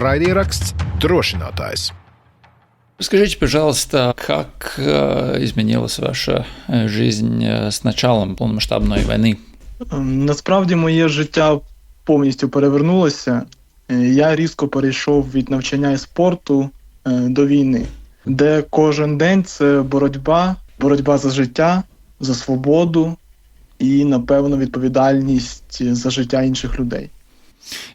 Raidieraksts drošinātājs. Скажите, пожалуйста, как э, изменилась ваша э, жизнь э, с началом полномасштабной войны? Ем, Насправді моє життя повністю перевернулося. Е, Я різко перейшов від навчання і спорту е, до війни, де кожен день це боротьба, боротьба за життя, за свободу і, напевно, відповідальність за життя інших людей.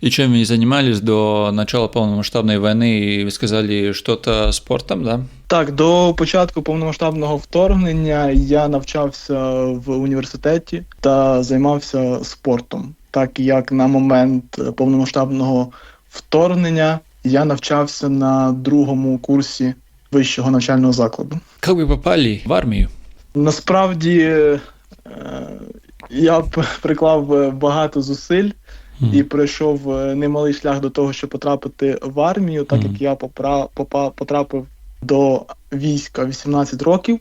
И чем вы занимались до начала полномасштабной войны? И вы сказали что-то спортом, да? Так, до початку повномасштабного вторгнення я навчався в університеті та займався спортом. Так як на момент повномасштабного вторгнення я навчався на другому курсі вищого навчального закладу. Как вы попали в армию? Насправді е, я п- приклав е, багато зусиль і пройшов е, немалий шлях до того, щоб потрапити в армію, так як я попра- попа- потрапив до війська 18 років.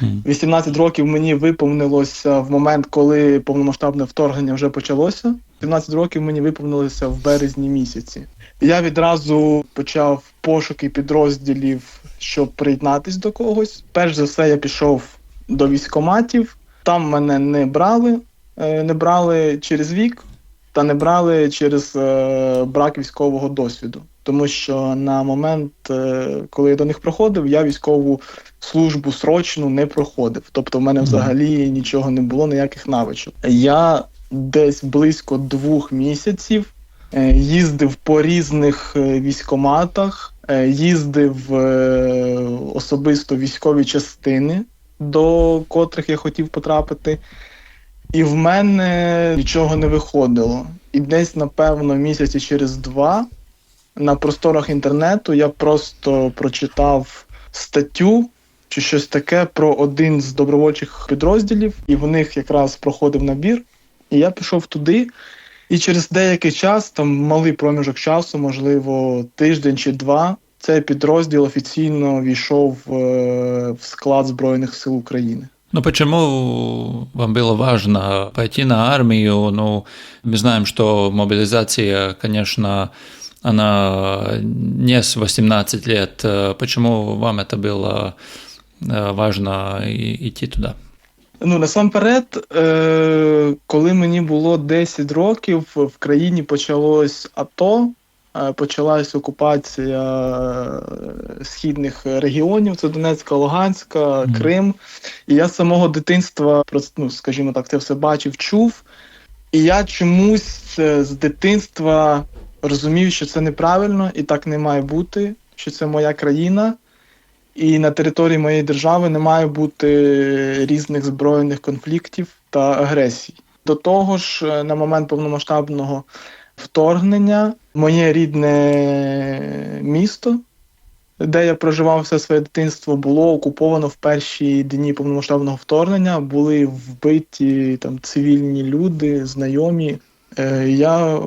Мгм. 18 років мені виповнилося в момент, коли повномасштабне вторгнення вже почалося. 17 років мені виповнилося в березні місяці. Я відразу почав пошуки підрозділів, щоб приєднатись до когось. Перш за все, я пішов до військоматів. Там мене не брали, е, не брали через вік та не брали через е, брак військового досвіду. Тому що на момент, е, коли я до них проходив, я військову службу срочну не проходив. Тобто, в мене взагалі нічого не було, ніяких навичок. Я десь близько двох місяців е, їздив по різних е, військоматах, е, їздив е, особисто військові частини, до котрих я хотів потрапити. І в мене нічого не виходило. І десь, напевно, місяці через два на просторах інтернету я просто прочитав статтю чи щось таке про один з добровольчих підрозділів, і в них якраз проходив набір. І я пішов туди. І через деякий час, там малий проміжок часу, можливо, тиждень чи два, цей підрозділ офіційно війшов е, в склад Збройних сил України. Ну почему вам было важно пойти на армию? Ну, мы знаем, что мобилизация, конечно, она не с 18 лет. Э, Почему вам это было э, важно и- идти туда? Ну, насамперед, е, коли мені було 10 років, в країні почалось АТО, е, почалась окупація е, східних регіонів, це Донецька, Луганська. Крим. І я з самого дитинства, ну, скажімо так, це все бачив, чув. І я чомусь е, з дитинства розумів, що це неправильно і так не має бути, що це моя країна. І на території моєї держави не має бути різних збройних конфліктів та агресій. До того ж, е, на момент повномасштабного вторгнення моє рідне місто, де я проживав все своє дитинство, було окуповано в перші дні повномасштабного вторгнення. Були вбиті там цивільні люди, знайомі. Е, Я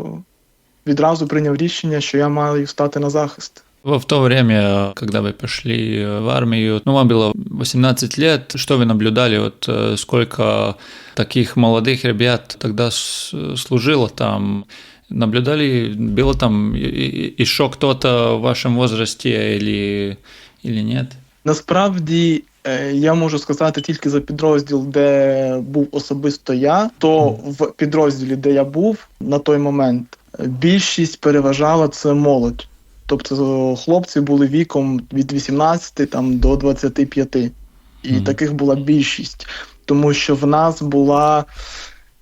відразу прийняв рішення, що я маю стати на захист. В в то время, когда вы пошли в армию, ну, вам было 18 лет, что вы наблюдали, вот э, сколько таких молодых ребят тогда с- служило там? Наблюдали, было там еще кто-то в вашем возрасте или, или нет? Насправді е, я можу сказати тільки за підрозділ, де був особисто я. То в підрозділі, де я був на той момент, е, більшість переважала це молодь. Тобто хлопці були віком від 18 там, до 25. І Мгм. таких була більшість. Тому що в нас була,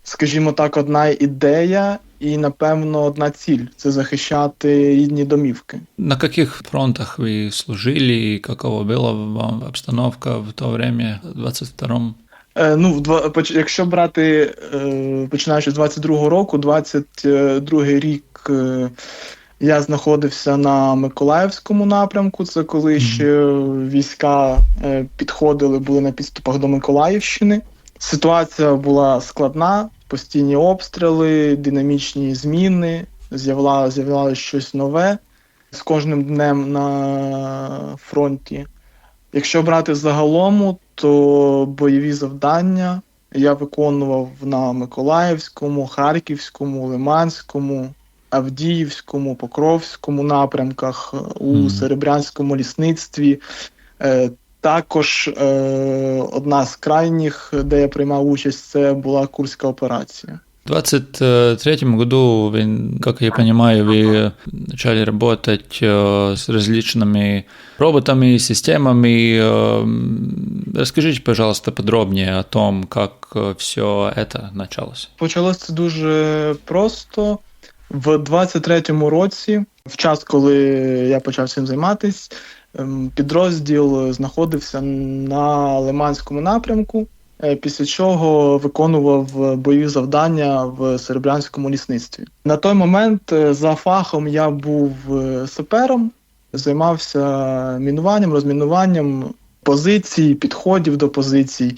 скажімо так, одна ідея і, напевно, одна ціль це захищати рідні домівки. На каких фронтах вы служили и какова была вам обстановка в то время, в 22-м? Е, ну, в якщо брати, е, починаючи з 22-го року, 22-й рік е, я знаходився на Миколаївському напрямку. Це коли ще війська е, підходили, були на підступах до Миколаївщини. Ситуація була складна, постійні обстріли, динамічні зміни, з'являлося щось нове з кожним днем на фронті. Якщо брати загалом, то бойові завдання я виконував на Миколаївському, Харківському, Лиманському, Авдіївському, Покровському напрямках, у. Серебрянському лісництві. Е, Також е, одна з крайніх, де я приймав участь, це була Курська операція. В 23 году, вы, как я понимаю, вы начали работать э, с различными роботами, системами. Э, Расскажите, пожалуйста, подробнее о том, как все это началось. Почалося це дуже просто. В 23-му році, в час, коли я почав цим займатися, ем, підрозділ знаходився на Лиманському напрямку, е, після чого виконував бойові завдання в Серебрянському лісництві. На той момент е, за фахом я був е, сапером, займався мінуванням, розмінуванням позицій, підходів до позицій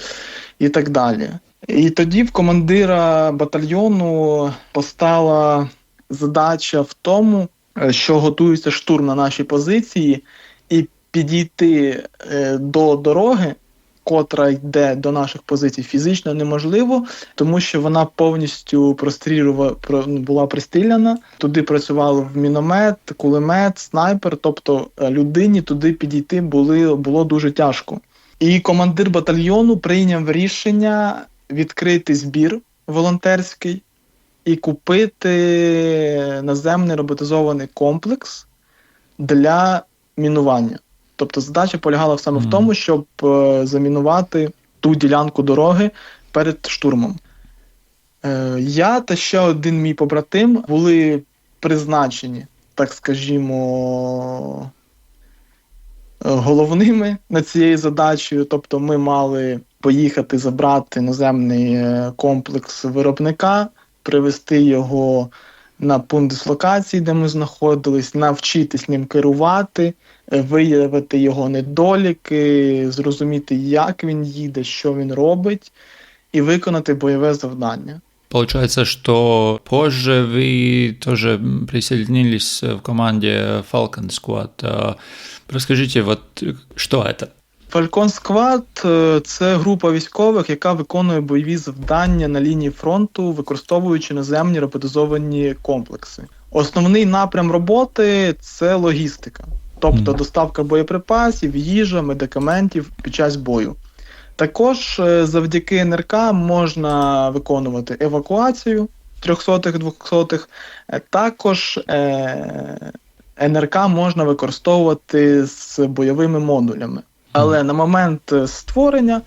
і так далі. І тоді в командира батальйону постала задача в тому, що готується штурм на наші позиції, підійти е, до дороги, котра йде до наших позицій, фізично неможливо, тому що вона повністю прострілюва, про- ну, була пристріляна. Туди працював міномет, кулемет, снайпер. Тобто е, людині туди підійти були, було дуже тяжко. І командир батальйону прийняв рішення відкрити збір волонтерський і купити наземний роботизований комплекс для мінування. Тобто задача полягала саме Мгм. в тому, щоб е, замінувати ту ділянку дороги перед штурмом. Е, я та ще один мій побратим були призначені, так скажімо, головними над цією задачею. Тобто, ми мали поїхати забрати наземний е, комплекс виробника, привезти його на пункт дислокації, де ми знаходились, навчитись ним керувати, виявити його недоліки, зрозуміти, як він їде, що він робить, і виконати бойове завдання. Получается, что позже вы тоже присоединились в команде Falcon Squad. Расскажите, вот что это? Falcon Squad е, – це група військових, яка виконує бойові завдання на лінії фронту, використовуючи наземні роботизовані комплекси. Основний напрям роботи це логістика, тобто доставка боєприпасів, їжа, медикаментів під час бою. Також е, завдяки НРК можна виконувати евакуацію 300-х, 200-х. Е, Також е, НРК можна використовувати з бойовими модулями. Але на момент е, створення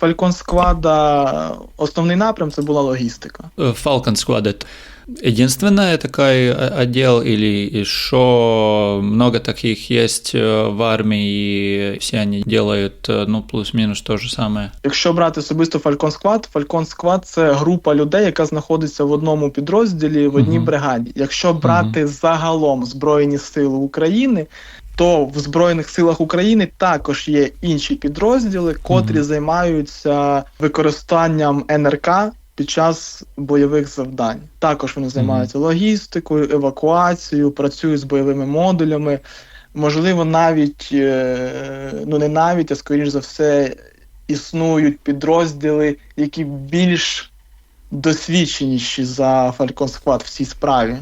Falcon Squad основний напрям це була логістика. Falcon Squad это единственная такая э, отдел или еще много таких есть э, в армии, и все они делают, э, ну, плюс-минус то же самое? Якщо брати особисто Falcon Squad, Falcon Squad – це група людей, яка знаходиться в одному підрозділі в одній Мгм. бригаді. Якщо брати загалом Збройні Сили України, то в Збройних силах України також є інші підрозділи, котрі Мгм. займаються використанням НРК під час бойових завдань. Також вони займаються логістикою, евакуацією, працюють з бойовими модулями. Можливо, навіть е, ну не навіть, а скоріш за все, існують підрозділи, які більш досвідченіші за Falcon Squad в цій справі.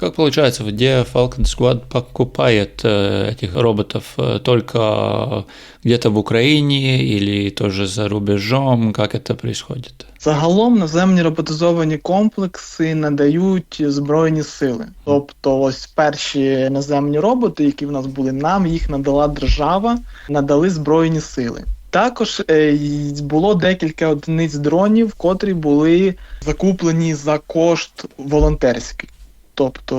Как получается, где Falcon Squad покупает э, этих роботов э, только где-то в Украине или тоже за рубежом? Как это происходит? Загалом наземні роботизовані комплекси надають збройні сили. Тобто, ось перші наземні роботи, які в нас були, нам їх надала держава, надали збройні сили. Також е, й було декілька одиниць дронів, котрі були закуплені за кошт волонтерський. Тобто,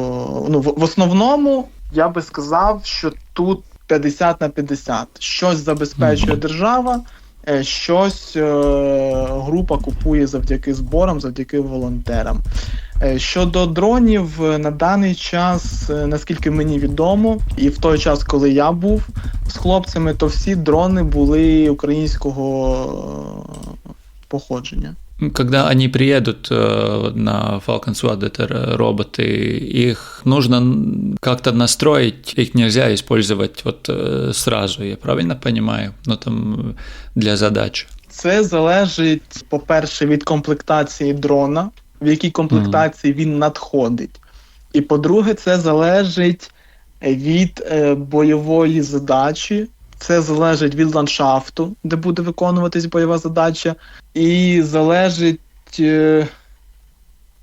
ну в, в основному я би сказав, що тут 50 на 50. Щось забезпечує держава, е, щось е, група купує завдяки зборам, завдяки волонтерам. Е, Щодо дронів, е, на даний час, наскільки мені відомо, і в той час, коли я був з хлопцями, то всі дрони були українського походження. Когда они приедут э, на Falcon Squad, это р- роботы, их нужно н- как-то настроить, их нельзя использовать вот э, сразу, я правильно понимаю? Ну там э, для задач. Це залежить, по-перше, від комплектації дрона, в якій комплектації він надходить. І по-друге, це залежить від е, бойової задачі, це залежить від ландшафту, де буде виконуватись бойова задача, і залежить е,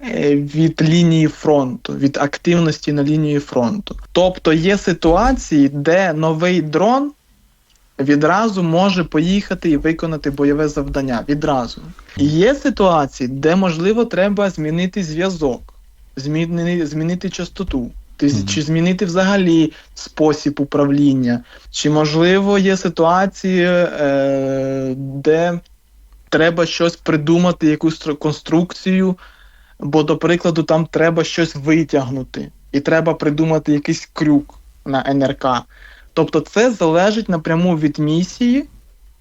е, від лінії фронту, від активності на лінії фронту. Тобто є ситуації, де новий дрон відразу може поїхати і виконати бойове завдання. Відразу. І є ситуації, де можливо треба змінити зв'язок, змінити, змінити частоту. Мгм. Чи змінити взагалі спосіб управління, чи можливо є ситуації, е, де треба щось придумати, якусь конструкцію, бо, до прикладу, там треба щось витягнути, і треба придумати якийсь крюк на НРК. Тобто це залежить напряму від місії,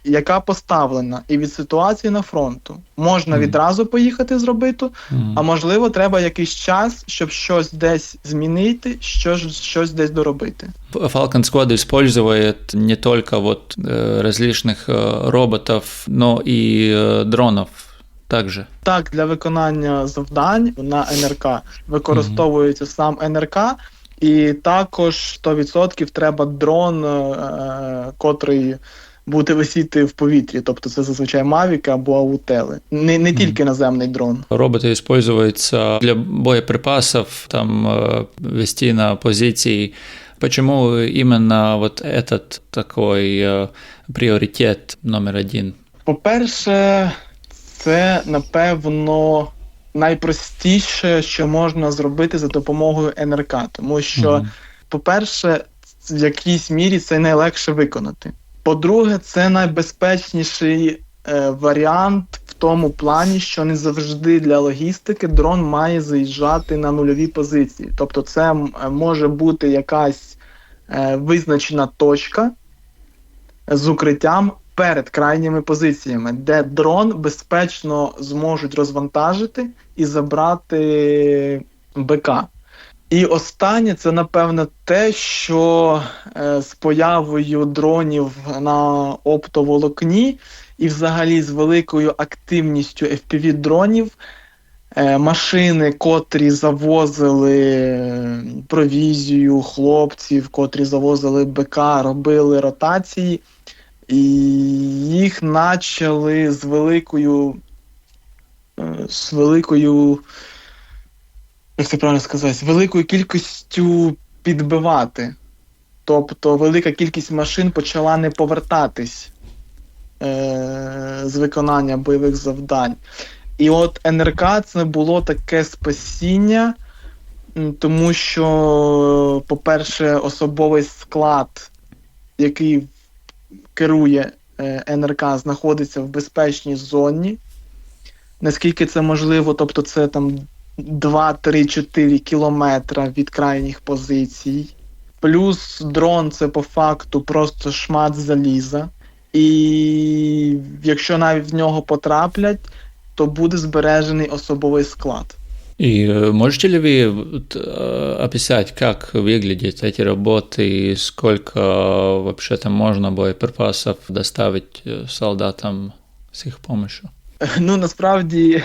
яка поставлена, і від ситуації на фронту. Можна Мгм. відразу поїхати зробити, Мгм. а можливо, треба якийсь час, щоб щось десь змінити, щось, щось десь доробити. Falcon Squad использует не только вот э, различных э, роботов, но и э, дронов также. Так, для виконання завдань на НРК використовується сам НРК, і також 100% треба дрон, е, котрий буде висіти в повітрі. Тобто це зазвичай мавіки або аутели. Не, не тільки наземний дрон. Роботы используются для боеприпасов, там э, вести на позиции. Почему именно вот этот такой э, приоритет номер один? По-перше, це напевно найпростіше, що можна зробити за допомогою НРК, тому що. Мгм. по-перше, в якійсь мірі це найлегше виконати. По-друге, це найбезпечніший е, варіант в тому плані, що не завжди для логістики дрон має заїжджати на нульові позиції. Тобто, це е, може бути якась е, визначена точка з укриттям перед крайніми позиціями, де дрон безпечно зможуть розвантажити і забрати БК. І останнє це напевно те, що е, з появою дронів на оптоволокні і взагалі з великою активністю fpv дронів е, машини, котрі завозили е, провізію хлопців, котрі завозили БК, робили ротації, і їх почали з великою з великою як це правильно сказати, з великою кількістю підбивати. Тобто велика кількість машин почала не повертатись е- з виконання бойових завдань. І от НРК це було таке спасіння, тому що, по-перше, особовий склад, який керує е- НРК, знаходиться в безпечній зоні. Наскільки це можливо, тобто це там 2-3-4 кілометра від крайніх позицій. Плюс дрон це по факту просто шмат заліза. І якщо навіть в нього потраплять, то буде збережений особовий склад. И э, можете ли вы вот, э, описать, как выглядят эти работы и сколько вообще там можно боеприпасов доставить э, солдатам с их помощью? Ну насправді е,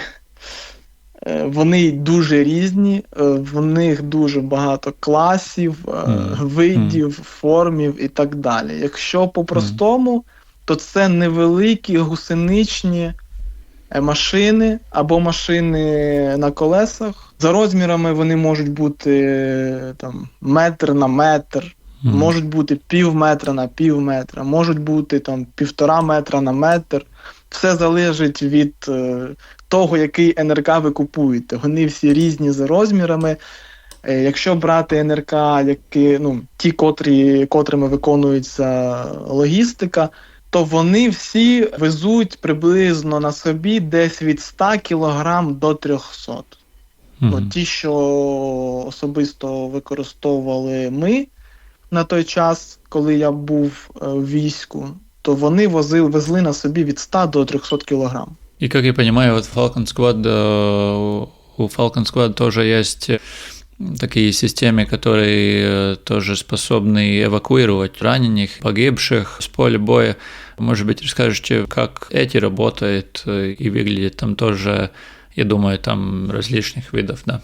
вони дуже різні, е, в них дуже багато класів, е, Мгм. видів, формів і так далі. Якщо по-простому, то це невеликі гусеничні е, машини або машини на колесах. За розмірами вони можуть бути е, там метр на метр, Мгм. можуть бути пів метра на пів метра, можуть бути там півтора метра на метр. Все залежить від е, того, який НРК ви купуєте. Вони всі різні за розмірами. Е, якщо брати НРК, які, ну, ті, котрі, котрими виконується логістика, то вони всі везуть приблизно на собі десь від 100 кг до 300. Мгм. От ті, що особисто використовували ми на той час, коли я був е, в війську, то вони возили, везли на собі від 100 до 300 кілограм. И как я понимаю, вот Falcon Squad, э, у Falcon Squad тоже есть э, такие системы, которые э, тоже способны эвакуировать раненых, погибших с поля боя. Может быть, расскажете, как эти работают и выглядят там тоже, я думаю, там различных видов, да?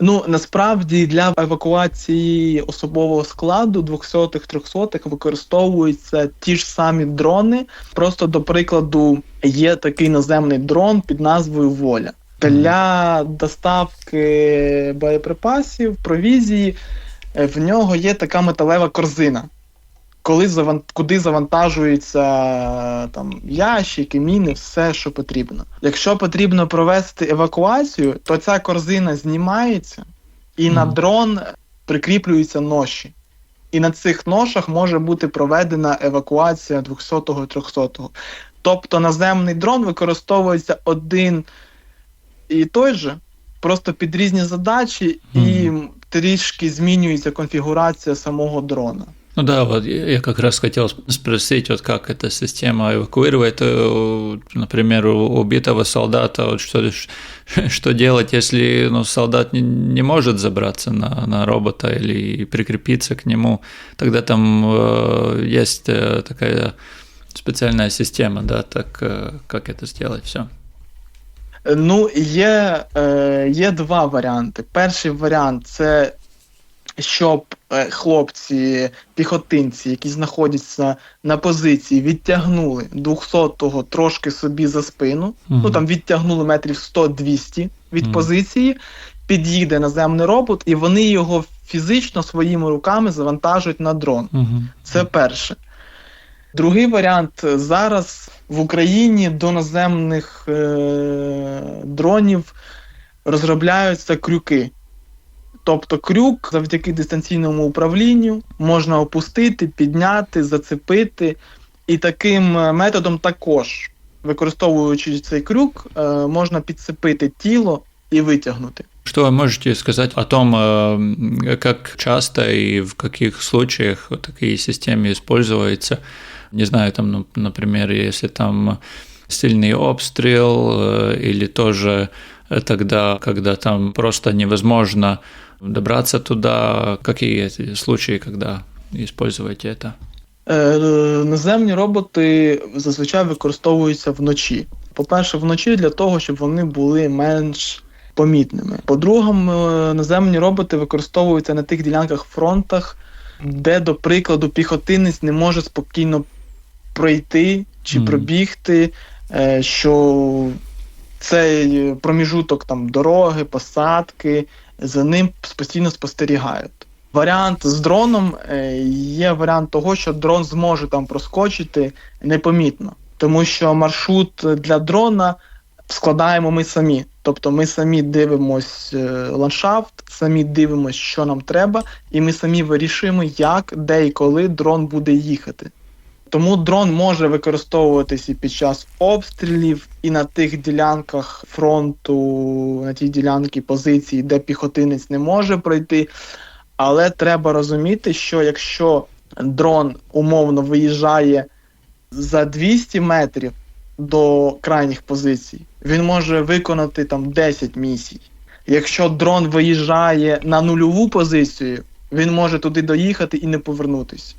Ну насправді для евакуації особового складу 200-х, 300-х використовуються ті ж самі дрони. Просто до прикладу є такий наземний дрон під назвою Воля. Для доставки боєприпасів, провізії е, в нього є така металева корзина. Коли заван... куди завантажуються там ящики, міни, все, що потрібно. Якщо потрібно провести евакуацію, то ця корзина знімається, і на дрон прикріплюються ноші. І на цих ношах може бути проведена евакуація 200-го, 300-го. Тобто наземний дрон використовується один і той же, просто під різні задачі, і трішки змінюється конфігурація самого дрона. Ну да, вот я я как раз хотел спросить, вот как эта система эвакуирует, э, например, у убитого солдата, вот что, что делать, если ну, солдат не, не может забраться на, на робота или прикрепиться к нему, тогда там э, есть э, такая специальная система, да, так э, как это сделать, все. Ну, є, е, є два варіанти. Перший варіант це щоб е, хлопці, піхотинці, які знаходяться на позиції, відтягнули 200-го трошки собі за спину. Мгм. Ну там відтягнули метрів 100-200 від Мгм. позиції, під'їде наземний робот, і вони його фізично своїми руками завантажують на дрон. Угу. Це перше. Другий варіант зараз в Україні до наземних е- дронів розробляються крюки. Тобто крюк завдяки дистанційному управлінню можна опустити, підняти, зацепити. І таким е, методом також, використовуючи цей крюк, е- можна підцепити тіло і витягнути. Что вы можете сказать о том, э, как часто и в каких случаях вот такие системы используются? Не знаю, там, ну, например, если там сильный обстрел э, или тоже э, тогда, когда там просто невозможно добраться туда, какие случаи, когда используете это? Е, наземні роботи зазвичай використовуються вночі. По-перше, вночі для того, щоб вони були менш помітними. По-друге, наземні роботи використовуються на тих ділянках фронтах, де, до прикладу, піхотинець не може спокійно пройти чи пробігти, е, що цей проміжуток там дороги, посадки, за ним постійно спостерігають. Варіант з дроном е, є варіант того, що дрон зможе там проскочити непомітно, тому що маршрут для дрона складаємо ми самі. Тобто ми самі дивимось е, ландшафт, самі дивимось, що нам треба, і ми самі вирішуємо, як, де і коли дрон буде їхати. Тому дрон може використовуватись і під час обстрілів, і на тих ділянках фронту, на тій ділянці позиції, де піхотинець не може пройти. Але треба розуміти, що якщо дрон умовно виїжджає за 200 метрів до крайніх позицій, він може виконати там 10 місій. Якщо дрон виїжджає на нульову позицію, він може туди доїхати і не повернутися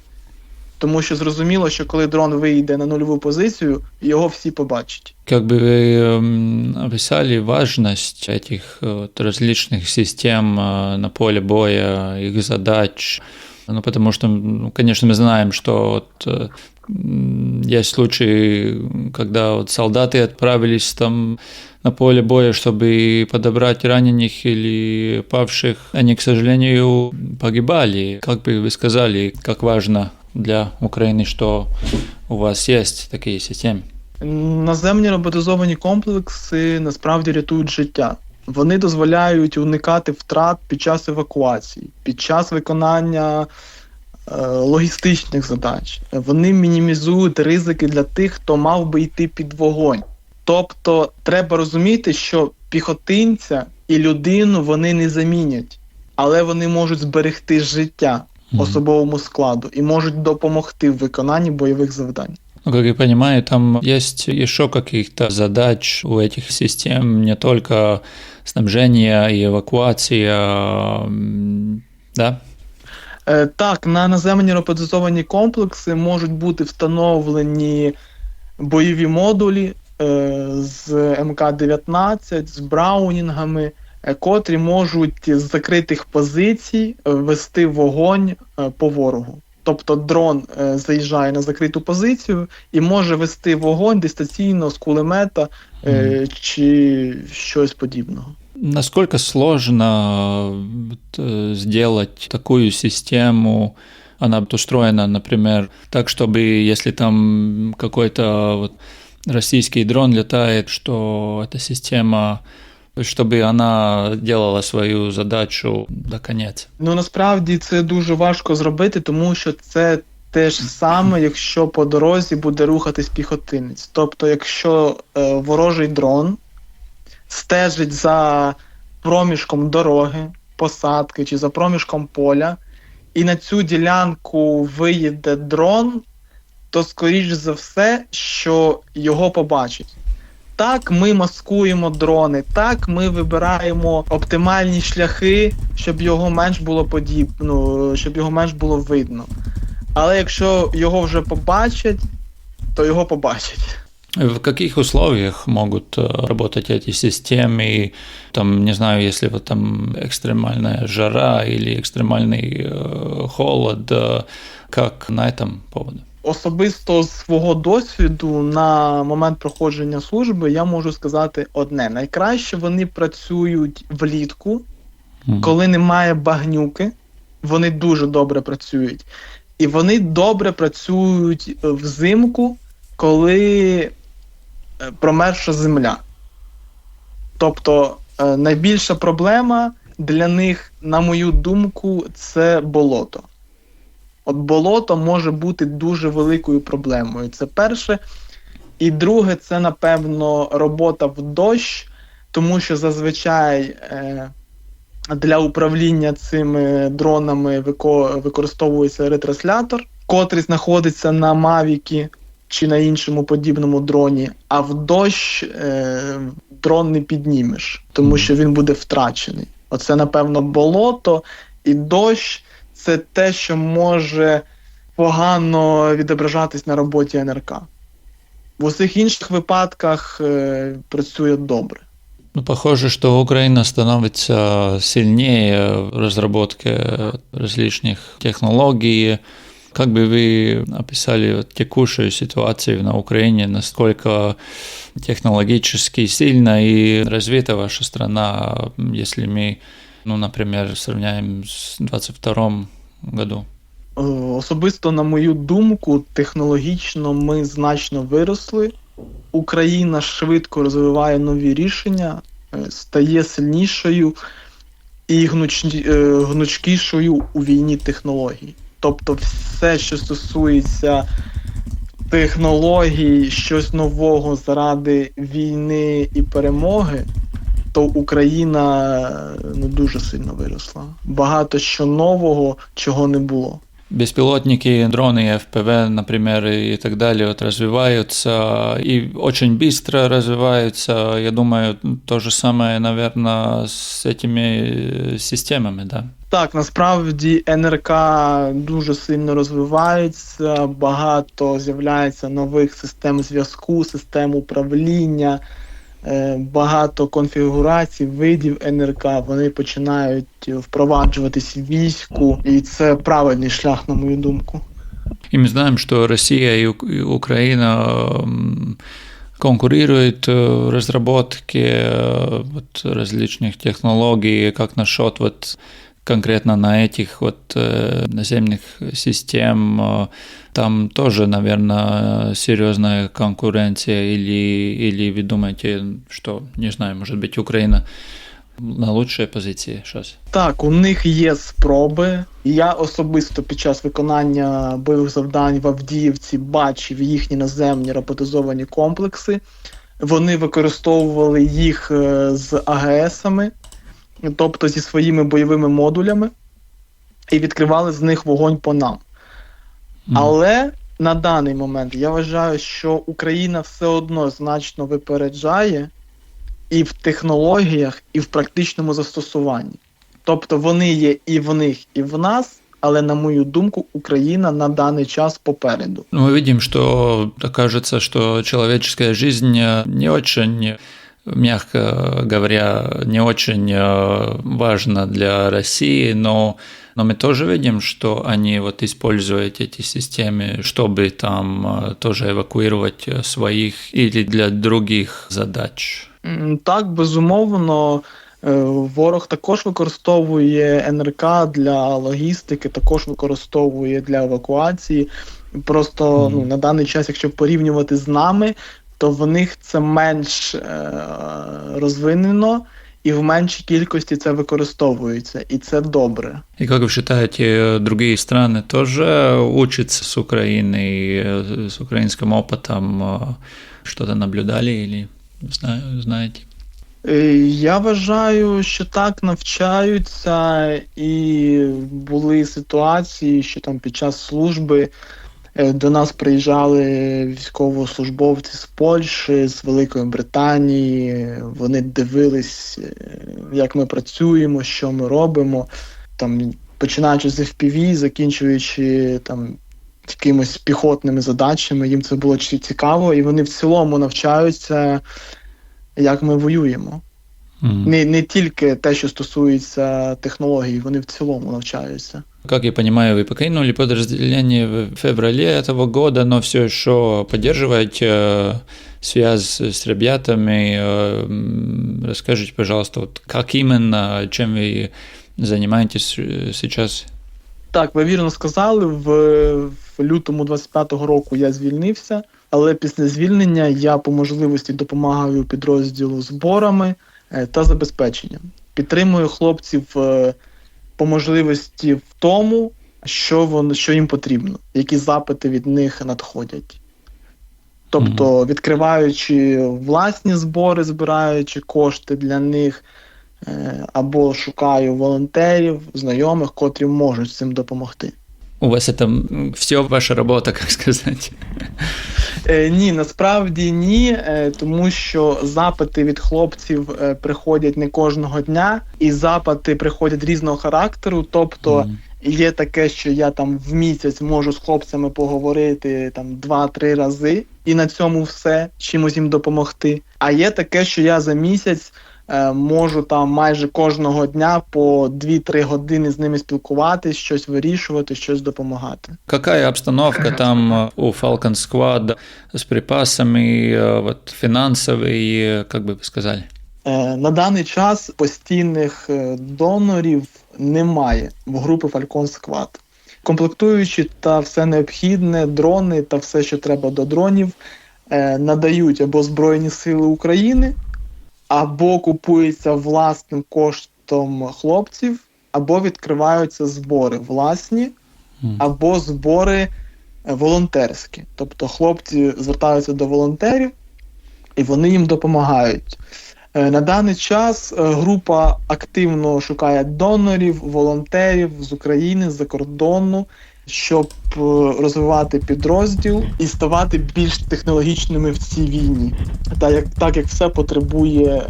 Тому що зрозуміло, що коли дрон вийде на нульову позицію, його всі побачать. Как бы вы эм, описали важность этих э, вот различных систем э, на поле боя, их задач? Ну, потому что, ну, конечно, мы знаем, что вот э, м, есть случаи, когда вот солдаты отправились там на поле боя, чтобы подобрать раненых или павших, они, к сожалению, погибали. Как бы вы сказали, как важно для Украины, что у вас есть такие системы? Наземні роботизовані комплекси насправді рятують життя. Вони дозволяють уникати втрат під час евакуації, під час виконання е, логістичних задач. Вони мінімізують ризики для тих, хто мав би йти під вогонь. Тобто, треба розуміти, що піхотинця і людину вони не замінять, але вони можуть зберегти життя. Особовому складу і можуть допомогти в виконанні бойових завдань. Ну, как я понимаю, там есть еще каких-то задач у этих систем, не только снабжение и эвакуация, да? Е, Так, на наземні роботизовані комплекси можуть бути встановлені бойові модулі е, з МК-19, з браунінгами, котрі можуть з закритих позицій е, вести вогонь е, по ворогу. Тобто дрон е, заїжджає на закриту позицію і може вести вогонь дистанційно з кулемета е, чи щось подібного. Насколько сложно вот, э, сделать такую систему, она вот устроена, например, так, чтобы если там какой-то вот российский дрон летает, что эта система, чтобы она делала свою задачу до конец. Ну насправді це дуже важко зробити, тому що це те ж саме, якщо по дорозі буде рухатись піхотинець. Тобто, якщо е, ворожий дрон стежить за проміжком дороги, посадки чи за проміжком поля, і на цю ділянку виїде дрон, то скоріш за все, що його побачить. Так, ми маскуємо дрони, так ми вибираємо оптимальні шляхи, щоб його менш було подібно, ну, щоб його менш було видно. Але якщо його вже побачать, то його побачать. В каких условиях могут э, работать эти системы? Там, не знаю, если вот там экстремальная жара или экстремальный э, холод, э, как на этом поводу? Особисто з свого досвіду на момент проходження служби я можу сказати одне: найкраще вони працюють влітку, коли немає багнюки, вони дуже добре працюють. І вони добре працюють е, взимку, коли е, промерша земля. Тобто е, найбільша проблема для них, на мою думку, це болото. От болото може бути дуже великою проблемою. Це перше. І друге, це, напевно, робота в дощ, тому що зазвичай е, для управління цими дронами вико- використовується ретранслятор, котрий знаходиться на Мавікі чи на іншому подібному дроні, а в дощ е, дрон не піднімеш, тому що він буде втрачений. Оце, напевно, болото і дощ це те, що може погано відображатись на роботі НРК. В усіх інших випадках е, працює добре. Ну, похоже, что Украина становится сильнее в разработке различных технологий. Как бы вы описали вот текущую ситуацию на Украине, насколько технологически сильно и развита ваша страна, если мы, ну, например, сравняем с 22 году? Е, Особисто, на мою думку, технологічно ми значно виросли. Україна швидко розвиває нові рішення, е, стає сильнішою і гнучні- е, гнучкішою у війні технологій. Тобто, все, що стосується технологій, щось нового заради війни і перемоги, то Україна е, ну, дуже сильно виросла. Багато що нового, чого не було. Беспилотники, дроны, ФПВ, например, и так далее вот развиваются и очень быстро развиваются. Я думаю, то же самое, наверное, с этими э, системами, да? Так, насправді НРК дуже сильно розвивається, багато з'являється нових систем зв'язку, систем управління, е, багато конфігурацій, видів НРК. Вони починають впроваджуватись в війську, і це правильний шлях, на мою думку. И мы знаем, что Россия и Ук- и Украина м, конкурируют э, в разработке э, вот различных технологий, как насчет вот конкретно на этих вот э, наземных систем, э, там тоже, наверное, серьезная конкуренция или, или вы думаете, что, не знаю, может быть, Украина на лучшей позиции сейчас? Так, у них є спроби. Я особисто під час виконання бойових завдань в Авдіївці бачив їхні наземні роботизовані комплекси. Вони використовували їх е, з АГСами, тобто зі своїми бойовими модулями, і відкривали з них вогонь по нам. М. Але на даний момент я вважаю, що Україна все одно значно випереджає і в технологіях, і в практичному застосуванні. Тобто вони є і в них, і в нас, але на мою думку, Україна на даний час попереду. Ну, Мы видим, что кажется, что человеческая жизнь не очень мягко говоря, не очень э, важно для России, но, но мы тоже видим, что они вот используют эти системы, чтобы там э, тоже эвакуировать э, своих или для других задач. М, Так, безумовно, е, ворог також використовує НРК для логістики, також використовує для евакуації. Просто Мгм. ну, на даний час, якщо порівнювати з нами, то в них це менш е, розвинено і в меншій кількості це використовується, і це добре. И как вы считаете, э, другие страны тоже учатся с Украиной, э, с украинским опытом, э, что-то наблюдали или зна- знаете? Е, Я вважаю, що так навчаються, і були ситуації, що там під час служби е, до нас приїжджали військовослужбовці з Польщі, з Великої Британії. Вони дивились, е, як ми працюємо, що ми робимо. Там, починаючи з FPV, закінчуючи там якимись піхотними задачами, їм це було цікаво, і вони в цілому навчаються як ми воюємо. Мгм. Не, не тільки те, що стосується технологій, вони в цілому навчаються. Как я понимаю, вы покинули подразделение в феврале этого года, но все еще поддерживаете э, связь с ребятами. Э, м, Расскажите, пожалуйста, вот как именно, чем вы занимаетесь э, сейчас? Так, ви вірно сказали, в, в лютому 25-го року я звільнився, але після звільнення я по можливості допомагаю підрозділу зборами е, та забезпеченням. Підтримую хлопців е, по можливості в тому, що, вон, що їм потрібно, які запити від них надходять. Тобто, відкриваючи власні збори, збираючи кошти для них, е, або шукаю волонтерів, знайомих, котрі можуть цим допомогти. У вас это все ваша работа, как сказать? Е, ні, насправді ні, е, тому що запити від хлопців е, приходять не кожного дня, і запити приходять різного характеру. Тобто Мгм. є таке, що я там в місяць можу з хлопцями поговорити там два-три рази, і на цьому все чимось їм допомогти. А є таке, що я за місяць. е, Можу там майже кожного дня по 2-3 години з ними спілкуватись, щось вирішувати, щось допомагати. Какая обстановка там э, у Falcon Squad с припасами, э, вот финансовой, э, как бы вы сказали? Е, На даний час постійних е, донорів немає в групи Falcon Squad. Комплектуючі та все необхідне, дрони та все, що треба до дронів, е, надають або Збройні Сили України, або купуються власним коштом хлопців, або відкриваються збори власні, або збори е, волонтерські. Тобто хлопці звертаються до волонтерів і вони їм допомагають. Е, На даний час е, група активно шукає донорів, волонтерів з України, з-за кордону, щоб е, розвивати підрозділ і ставати більш технологічними в цій війні, так як, так як все потребує е,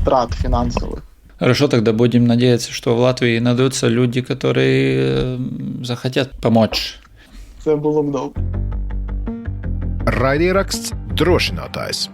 втрат фінансових. Хорошо, тогда будем надеяться, что в Латвии найдутся люди, которые э, захотят помочь. Це було б добре. Raidieraksts drošinātājs.